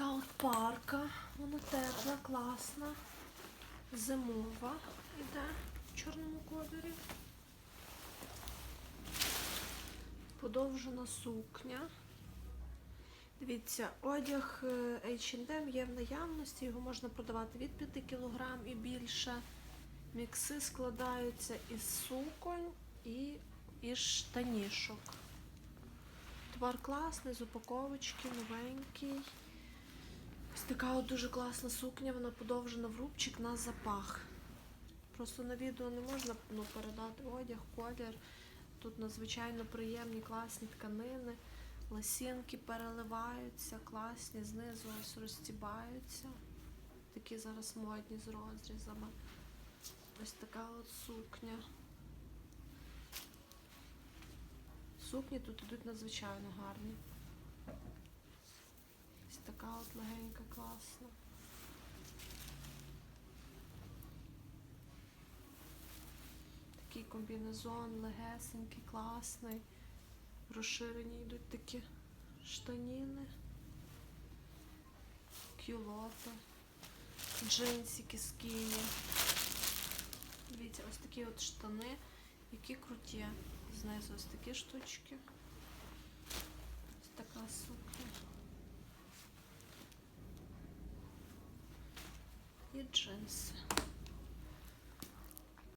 така от парка. Вона тепла, класна, зимова іде в чорному кольорі. Подовжена сукня. Дивіться, одяг е, H&M є в наявності, його можна продавати від 5 кг і більше. Мікси складаються із суконь і із штанішок. Товар класний, з упаковочки, новенький. Ось така от дуже класна сукня, вона подовжена в рубчик на запах. Просто на відео не можна ну, передати одяг, колір. Тут надзвичайно приємні, класні тканини. Ласінки переливаються, класні, знизу ось розстібаються. Такі зараз модні з розрізами. Ось така от сукня. Сукні тут ідуть надзвичайно гарні. Така от легенька, класна. Такий комбінезон, легесенький, класний. Розширені йдуть такі штаніни, кюлоти, джинсики з Києва. Дивіться, ось такі от штани, які круті. Знизу ось такі штучки. the dress